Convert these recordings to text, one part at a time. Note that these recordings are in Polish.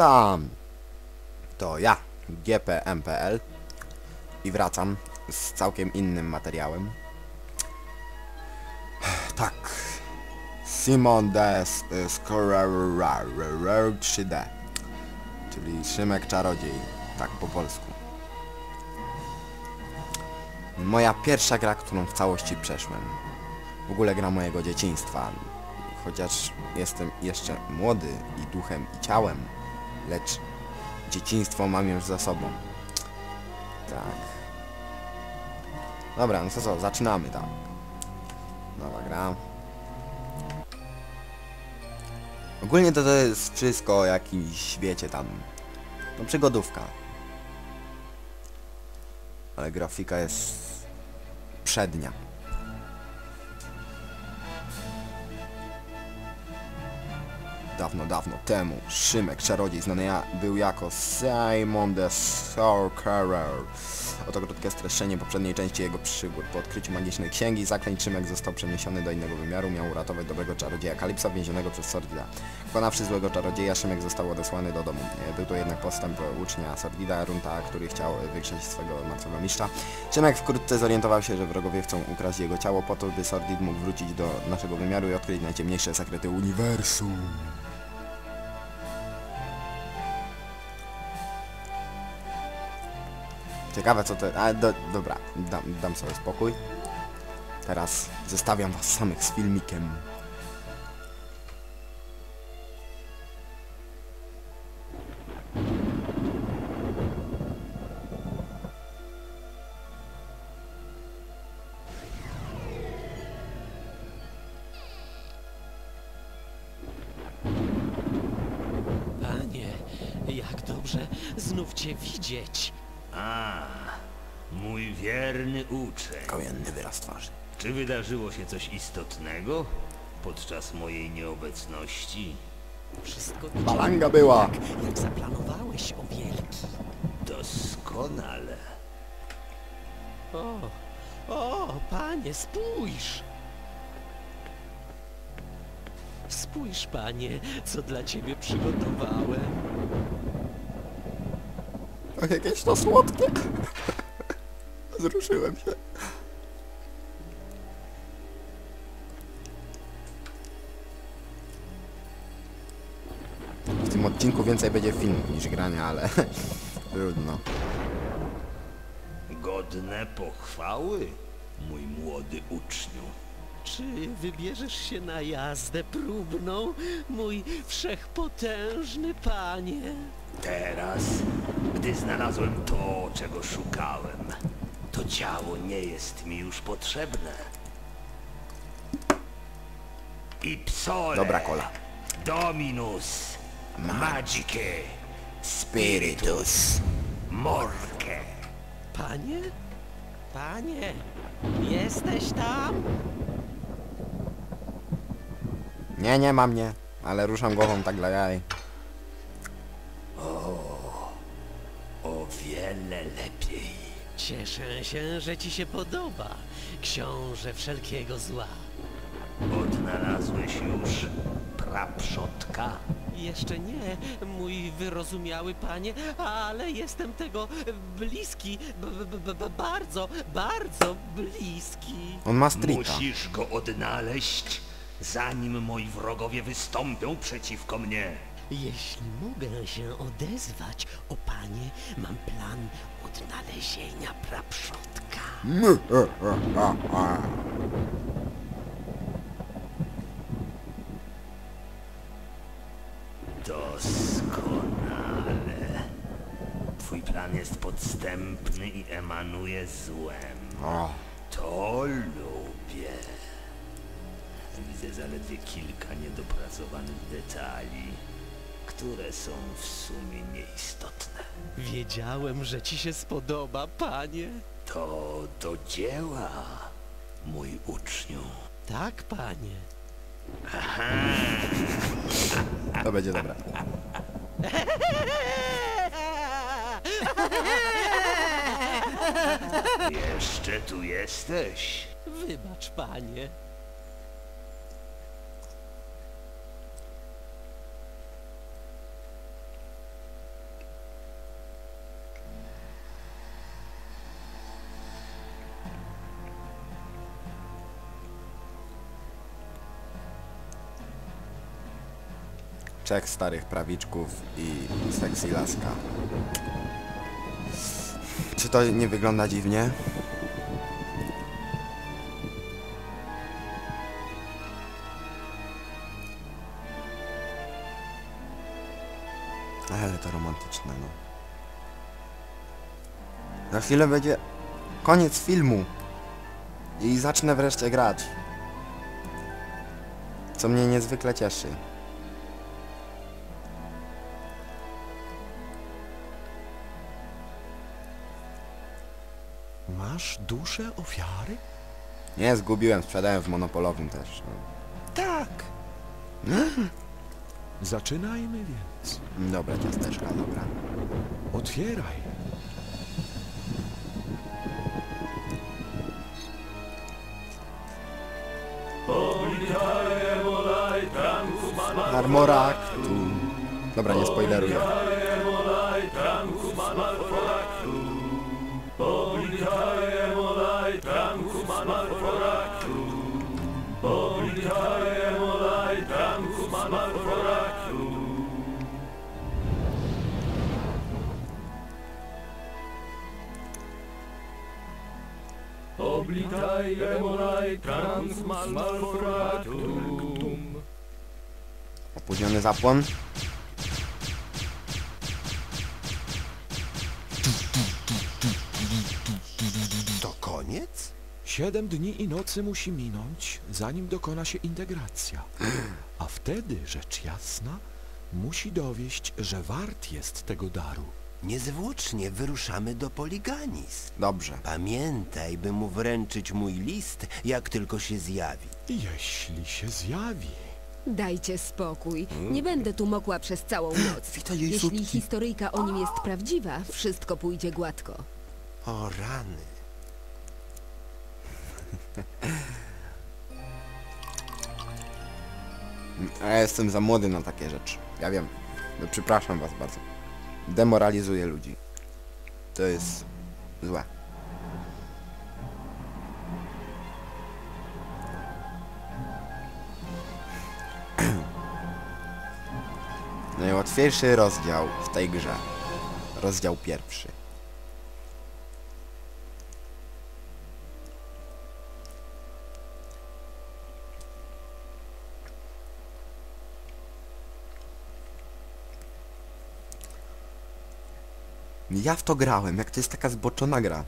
Witam! To ja, GPMPL i wracam z całkiem innym materiałem. Tak. Simon D. Scorer 3D. Czyli Szymek Czarodziej. Tak po polsku. Moja pierwsza gra, którą w całości przeszłem. W ogóle gra mojego dzieciństwa. Chociaż jestem jeszcze młody i duchem i ciałem, lecz dzieciństwo mam już za sobą. Tak. Dobra, no to co, zaczynamy tam. Nowa gra. Ogólnie to, to jest wszystko jakiś, wiecie tam, no przygodówka. Ale grafika jest przednia. Dawno, dawno temu Szymek, czarodziej, znany ja, był jako Simon the Sorcerer. Oto krótkie streszczenie poprzedniej części jego przygód. Po odkryciu magicznej księgi zaklęć Szymek został przeniesiony do innego wymiaru, miał uratować dobrego czarodzieja Kalipsa więzionego przez Sordida. Pokonawszy złego czarodzieja, Szymek został odesłany do domu. E, Był to jednak postęp ucznia Sordida, Runta, który chciał wykrzeć swego martwego mistrza. Szymek wkrótce zorientował się, że wrogowie chcą ukraść jego ciało po to, by Sordid mógł wrócić do naszego wymiaru i odkryć najciemniejsze sekrety uniwersum. Ciekawe co to... A, do, dobra, dam, dam sobie spokój. Teraz zostawiam was samych z filmikiem. Panie, jak dobrze znów cię widzieć. A, mój wierny uczeń. Kojenny wyraz twarzy. Czy wydarzyło się coś istotnego podczas mojej nieobecności? Wszystko Balanga była. Jak, jak zaplanowałeś, o wielki. Doskonale. O, o, panie, spójrz! Spójrz, panie, co dla ciebie przygotowałem. O, jakieś to słodkie. Zruszyłem się. W tym odcinku więcej będzie filmów niż grania, ale trudno. Godne pochwały, mój młody uczniu. Czy wybierzesz się na jazdę próbną, mój wszechpotężny panie? Teraz, gdy znalazłem to, czego szukałem, to ciało nie jest mi już potrzebne. I psole. Dobra kola. Dominus. Magice. Spiritus. Morke. Panie? Panie, jesteś tam? Nie, nie ma mnie, ale ruszam głową tak dla jaj. O wiele lepiej. Cieszę się, że ci się podoba, książę wszelkiego zła. Odnalazłeś już praprzodka? Jeszcze nie, mój wyrozumiały panie, ale jestem tego bliski, b- b- b- b- bardzo, bardzo bliski. On ma streeta. Musisz go odnaleźć, zanim moi wrogowie wystąpią przeciwko mnie. Jeśli mogę się odezwać, o panie, mam plan odnalezienia praprzodka. Doskonale. Twój plan jest podstępny i emanuje złem. To lubię. Widzę zaledwie kilka niedopracowanych detali, które są w sumie nieistotne. Wiedziałem, że ci się spodoba, panie. To do dzieła, mój uczniu. Tak, panie. to będzie dobre. Jeszcze tu jesteś? Wybacz, panie. Trzech starych prawiczków i sexy laska. Czy to nie wygląda dziwnie? Ale to romantyczne, no. Za chwilę będzie koniec filmu. I zacznę wreszcie grać. Co mnie niezwykle cieszy. Masz duszę ofiary? Nie, zgubiłem, sprzedałem w monopolowym też. No. Tak. Zaczynajmy więc. Dobra, ciasteczka, dobra. Otwieraj. Armoraktu. Dobra, nie spoileruję. Oblitaj emolaj transmalformatum. Opóźniony zapłon. To koniec? Siedem dni i nocy musi minąć, zanim dokona się integracja. A wtedy, rzecz jasna, musi dowieść, że wart jest tego daru. Niezwłocznie wyruszamy do Poliganis. Dobrze. Pamiętaj, by mu wręczyć mój list, jak tylko się zjawi. Jeśli się zjawi. Dajcie spokój. Nie będę tu mokła przez całą noc. Witaj jej Jeśli sutki. historyjka o nim jest prawdziwa, wszystko pójdzie gładko. O rany. A ja jestem za młody na takie rzeczy. Ja wiem. No, przepraszam was bardzo. Demoralizuję ludzi. To jest złe. Najłatwiejszy rozdział w tej grze. Rozdział pierwszy. Ja w to grałem, jak to jest taka zboczona gra.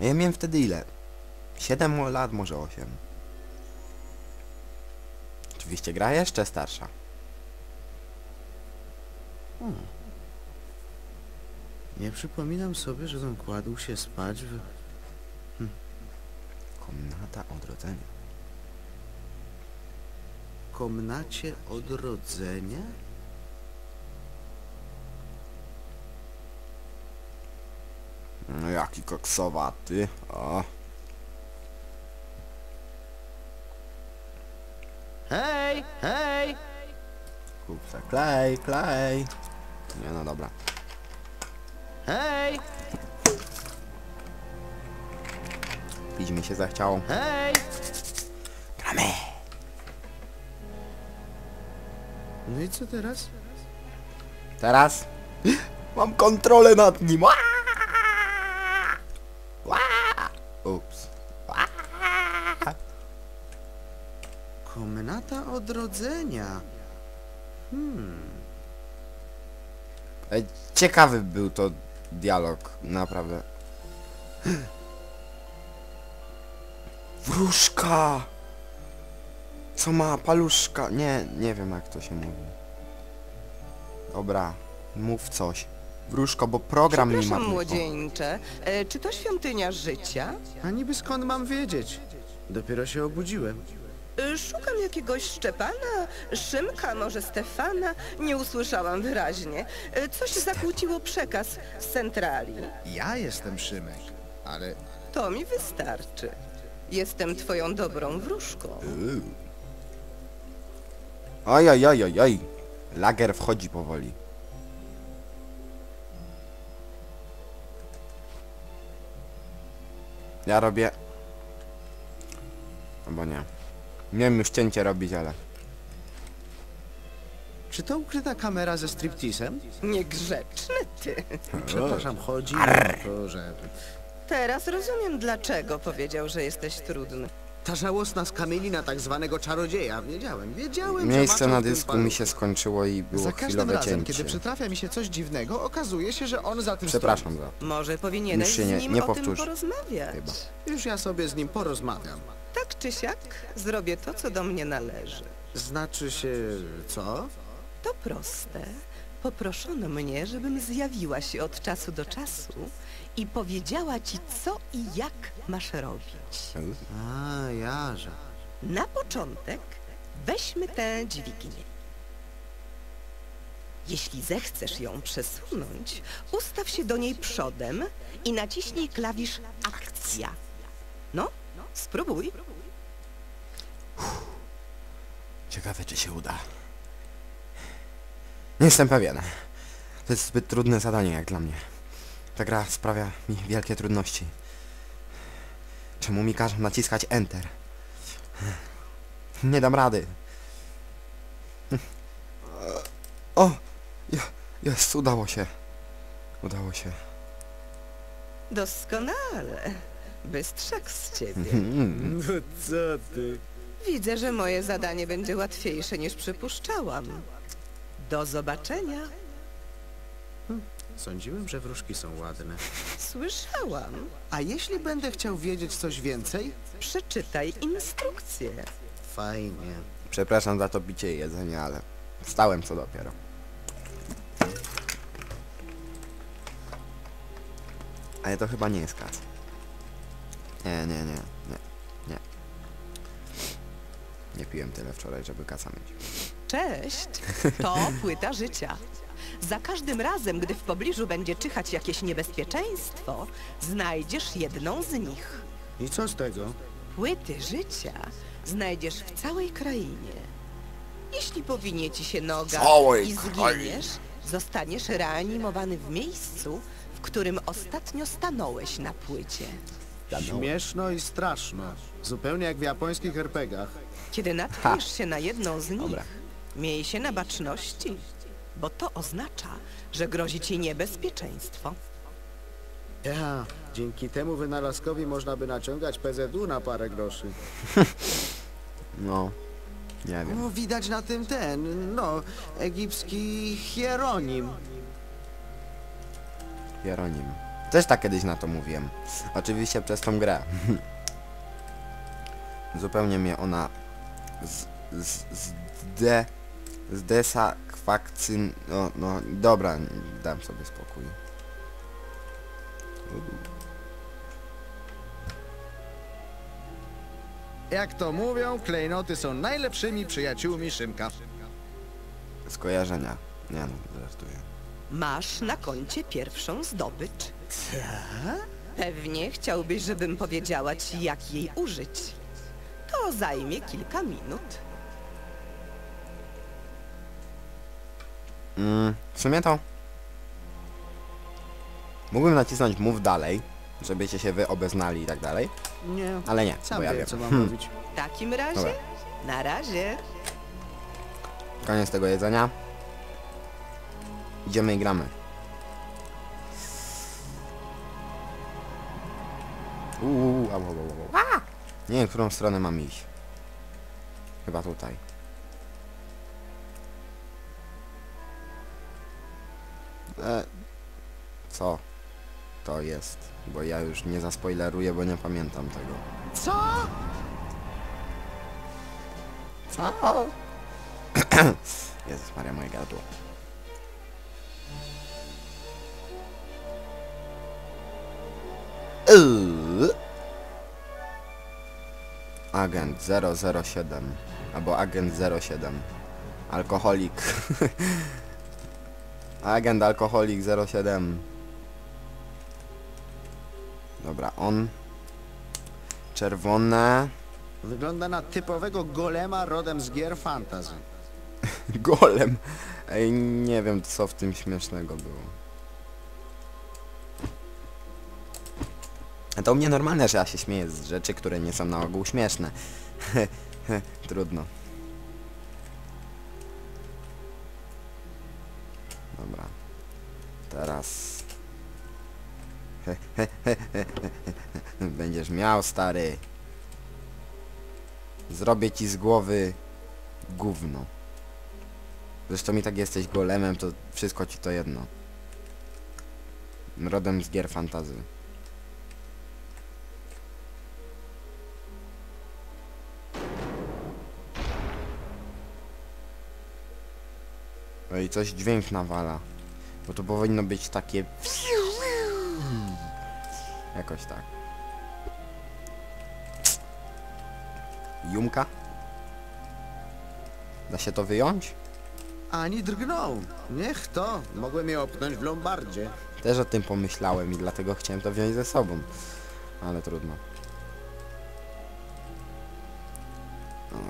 Ja miałem wtedy ile? 7 lat, może 8. Oczywiście gra jeszcze starsza. Nie przypominam sobie, żebym kładł się spać w... Komnata odrodzenia. komnacie odrodzenia? Jaki koksowaty. O. Hej, hej! Kupca klej, klej. Nie no dobra. Hej, Pić mi się zachciało. hej! Gramy! No i co teraz? Teraz mam kontrolę nad nim. Ups. Komnata odrodzenia. E, Ciekawy był to dialog, naprawdę. Wróżka! Co ma paluszka? Nie, nie wiem jak to się mówi. Dobra, mów coś. Wróżko, bo program mi ma... Przepraszam, młodzieńcze. E, czy to świątynia życia? A niby skąd mam wiedzieć? Dopiero się obudziłem. E, szukam jakiegoś Szczepana, Szymka, może Stefana. Nie usłyszałam wyraźnie. E, coś zakłóciło przekaz z centrali. Ja jestem Szymek, ale To mi wystarczy. Jestem twoją dobrą wróżką. Oj, oj, oj, oj, oj. Lager wchodzi powoli. Ja robię... Albo nie. Miałem już cięcie robić, ale... Czy to ukryta kamera ze striptisem? Niegrzeczny ty. Przepraszam, chodzi o to, że... Teraz rozumiem, dlaczego powiedział, że jesteś trudny. Ta żałosna skamielina tak zwanego czarodzieja. Wiedziałem, wiedziałem, Miejsce że na dysku mi się skończyło i było Za każdym chwilowe razem, cięcie. kiedy przytrafia mi się coś dziwnego, okazuje się, że on za tym Przepraszam za Może powinieneś Już się nie- z nim nie o powtórzy. tym porozmawiać. Chyba. Już ja sobie z nim porozmawiam. Tak czy siak, zrobię to, co do mnie należy. Znaczy się... co? To proste. Poproszono mnie, żebym zjawiła się od czasu do czasu i powiedziała ci, co i jak masz robić. A, jarza. Na początek weźmy tę dźwignię. Jeśli zechcesz ją przesunąć, ustaw się do niej przodem i naciśnij klawisz akcja. No, spróbuj. Ciekawe, czy się uda. Nie jestem pewien. To jest zbyt trudne zadanie jak dla mnie. Ta gra sprawia mi wielkie trudności. Czemu mi każą naciskać Enter? Nie dam rady. O! je- Jest, udało się. Udało się. Doskonale. Bystrzak z ciebie. Hmm. No co ty? Widzę, że moje zadanie będzie łatwiejsze niż przypuszczałam. Do zobaczenia. Sądziłem, że wróżki są ładne. Słyszałam. A jeśli będę chciał wiedzieć coś więcej? Przeczytaj instrukcję. Fajnie. Przepraszam za to picie i jedzenie, ale wstałem co dopiero. Ale to chyba nie jest kas. Nie, nie, nie, nie, nie. Nie piłem tyle wczoraj, żeby kasa mieć. Cześć, to płyta życia. Za każdym razem, gdy w pobliżu będzie czyhać jakieś niebezpieczeństwo, znajdziesz jedną z nich. I co z tego? Płyty życia znajdziesz w całej krainie. Jeśli powinie ci się noga Całej i zginiesz, zostaniesz reanimowany w miejscu, w którym ostatnio stanąłeś na płycie. Śmieszno i straszno. Zupełnie jak w japońskich RPGach. Kiedy natkniesz się na jedną z nich, Dobra. miej się na baczności, bo to oznacza, że grozi ci niebezpieczeństwo. Ja, dzięki temu wynalazkowi można by naciągać PZU na parę groszy. No, nie wiem. No, widać na tym ten, no, egipski hieronim. Jeronim. Też tak kiedyś na to mówiłem. Oczywiście przez tą grę. Zupełnie mnie ona z, z, zde, zdesakwakcyn... No, no, dobra, dam sobie spokój. Jak to mówią, klejnoty są najlepszymi przyjaciółmi Szymka. Skojarzenia. Nie no, żartuję. Masz na koncie pierwszą zdobycz. Pewnie chciałbyś, żebym powiedziała ci, jak jej użyć. To zajmie kilka minut. Mm, w sumie to... Mógłbym nacisnąć move dalej, żebyście się wy obeznali i tak dalej, Nie, ale nie, sam bo ja wie, wiem. co mam Hmm. robić. W takim razie, Dobra. na razie. Koniec tego jedzenia. Idziemy i gramy. Uuu, au, au, au, au. Nie wiem, którą stronę mam iść. Chyba tutaj. E, co to jest? Bo ja już nie zaspoileruję, bo nie pamiętam tego. Co? Co? Jezus Maria, moje gardło. Yy. Agent 007 albo agent 07 Alkoholik Agent alkoholik 07 Dobra, on Czerwone Wygląda na typowego golema rodem z gier fantasy. Golem. Ej, nie wiem co w tym śmiesznego było. To u mnie normalne, że ja się śmieję z rzeczy, które nie są na ogół śmieszne. Trudno. Miał, stary. Zrobię ci z głowy gówno. Zresztą i tak jesteś golemem, to wszystko ci to jedno. Rodem z gier fantazy. No i coś dźwięk nawala. Bo to powinno być takie... Jakoś tak. Jumka? Da się to wyjąć? Ani drgnął. Niech to. Mogłem je opnąć w lombardzie. Też o tym pomyślałem i dlatego chciałem to wziąć ze sobą. Ale trudno.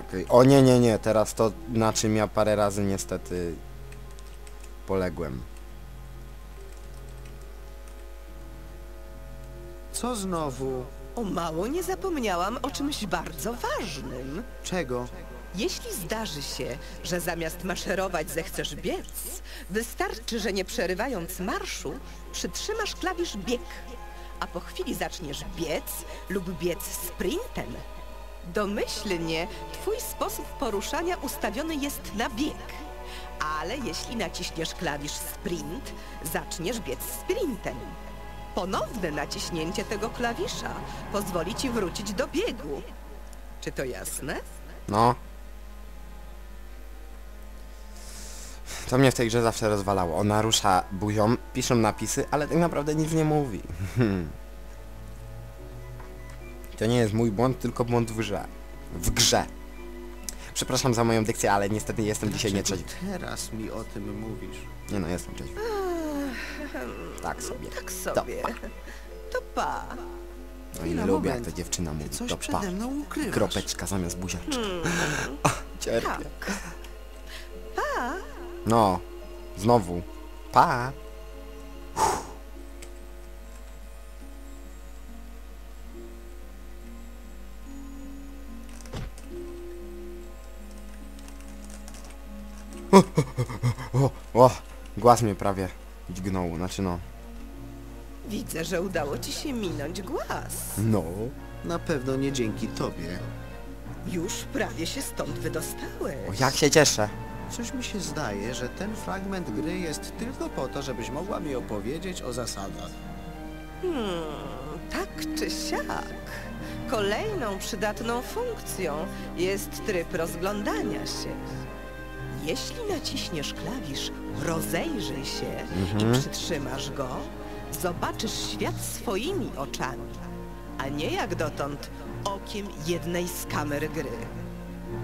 Okej. O nie, nie, nie. Teraz to na czym ja parę razy niestety poległem. Co znowu? O mało nie zapomniałam o czymś bardzo ważnym. Czego? Jeśli zdarzy się, że zamiast maszerować zechcesz biec, wystarczy, że nie przerywając marszu, przytrzymasz klawisz bieg, a po chwili zaczniesz biec lub biec sprintem. Domyślnie twój sposób poruszania ustawiony jest na bieg, ale jeśli naciśniesz klawisz sprint, zaczniesz biec sprintem. Ponowne naciśnięcie tego klawisza pozwoli ci wrócić do biegu. Czy to jasne? No. To mnie w tej grze zawsze rozwalało. Ona rusza buzią, piszą napisy, ale tak naprawdę nic nie mówi. to nie jest mój błąd, tylko błąd w grze. W grze. Przepraszam za moją dykcję, ale niestety jestem dzisiaj nie Dlaczego trzeźwy. teraz mi o tym mówisz? Nie no, jestem trzeźwy. Tak sobie. Tak sobie. To pa. No i Chwila, nie lubię jak ta dziewczyna mówi. Coś To pa. Kropeczka zamiast buziaczka. Cierpię. Tak. Pa. No. Znowu. Pa. O, o, o, głaz mnie prawie dźgnął, znaczy no, Widzę, że udało ci się minąć głaz. no. Na pewno nie dzięki tobie. Już prawie się stąd wydostałeś. O, jak się cieszę. Coś mi się zdaje, że ten fragment gry jest tylko po to, żebyś mogła mi opowiedzieć o zasadach. Hmm, tak czy siak. Kolejną przydatną funkcją jest tryb rozglądania się. Jeśli naciśniesz klawisz rozejrzyj się i przytrzymasz go, zobaczysz świat swoimi oczami, a nie jak dotąd okiem jednej z kamer gry.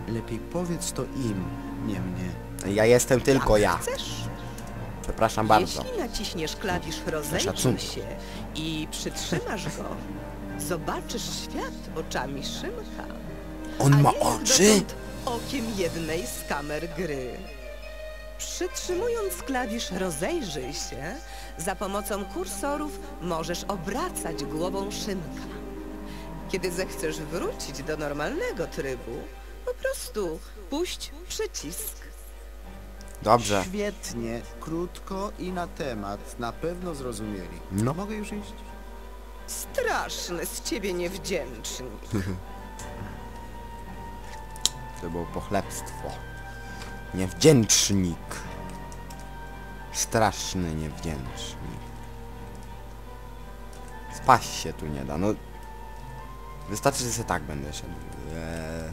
Lepiej powiedz to im, nie mnie. Ja jestem tylko jak ja. Chcesz. Przepraszam bardzo. Jeśli naciśniesz klawisz rozejrzyj szacunku. się i przytrzymasz go, zobaczysz świat oczami Szymka. On ma oczy? dotąd Okiem jednej z kamer gry. Przytrzymując klawisz rozejrzyj się, za pomocą kursorów możesz obracać głową Szymka. Kiedy zechcesz wrócić do normalnego trybu, po prostu puść przycisk. Dobrze. Świetnie, krótko i na temat. Na pewno zrozumieli. No. Mogę już iść? Straszny z ciebie niewdzięcznik. To było pochlebstwo. Niewdzięcznik. Straszny niewdzięcznik. Spaść się tu nie da, no. Wystarczy, że się tak będę szedł. Eee,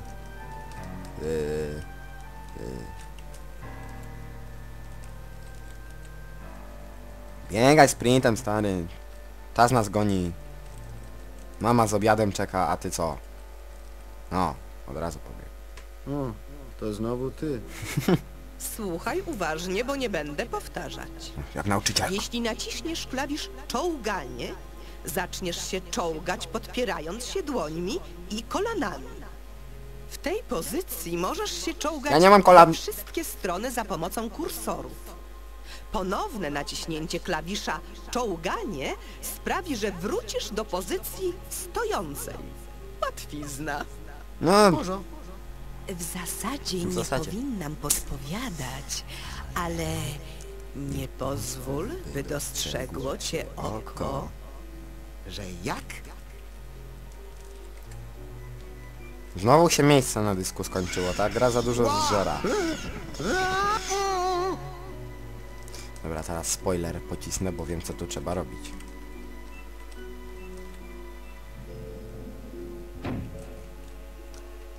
eee, eee. Biegaj sprintem, stary. Czas nas goni. Mama z obiadem czeka, a ty co? No, od razu powiem. O, to znowu ty. Słuchaj uważnie, bo nie będę powtarzać. Jak nauczyciel. Jeśli naciśniesz klawisz czołganie, zaczniesz się czołgać podpierając się dłońmi i kolanami. W tej pozycji możesz się czołgać Ja nie mam kolan. wszystkie strony za pomocą kursorów. Ponowne naciśnięcie klawisza czołganie sprawi, że wrócisz do pozycji stojącej. Łatwizna. No, Może. W zasadzie W nie zasadzie. powinnam podpowiadać, ale Nie pozwól, by dostrzegło cię oko. Że jak? Znowu się miejsce na dysku skończyło, ta gra za dużo zżera. Dobra, teraz spoiler pocisnę, bo wiem co tu trzeba robić.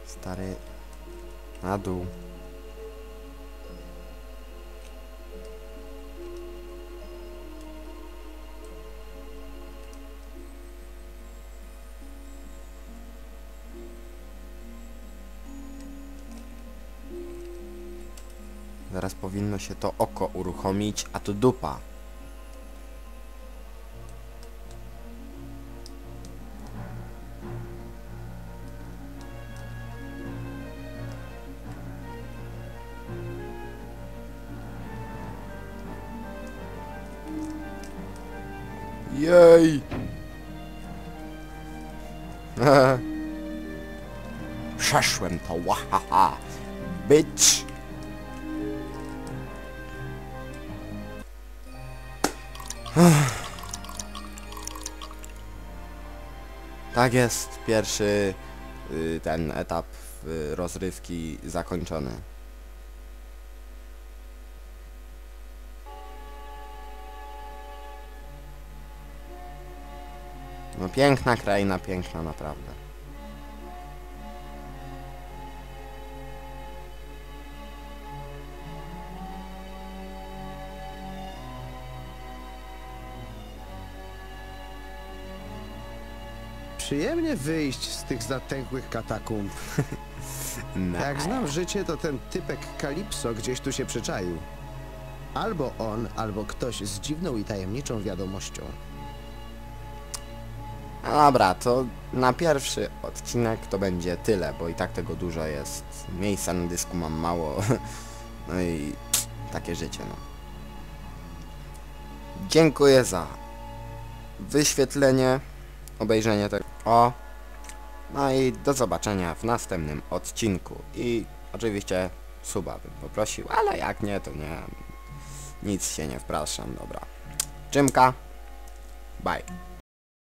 Stary... Na dół. Zaraz powinno się to oko uruchomić, a tu dupa. Przeszłem to, wahaha! Bitch! Tak jest, pierwszy y, ten etap y, rozrywki zakończony. No piękna kraina, piękna naprawdę. Przyjemnie wyjść z tych zatęchłych katakumb. No. Jak znam życie, to ten typek Kalipso gdzieś tu się przyczaił. Albo on, albo ktoś z dziwną i tajemniczą wiadomością. No dobra, to na pierwszy odcinek to będzie tyle, bo i tak tego dużo jest. Miejsca na dysku mam mało. No i takie życie, no. Dziękuję za wyświetlenie, obejrzenie tego. O! No i do zobaczenia w następnym odcinku. I oczywiście suba bym poprosił, ale jak nie, to nie. Nic się nie wpraszam, dobra. Czymka. Bye.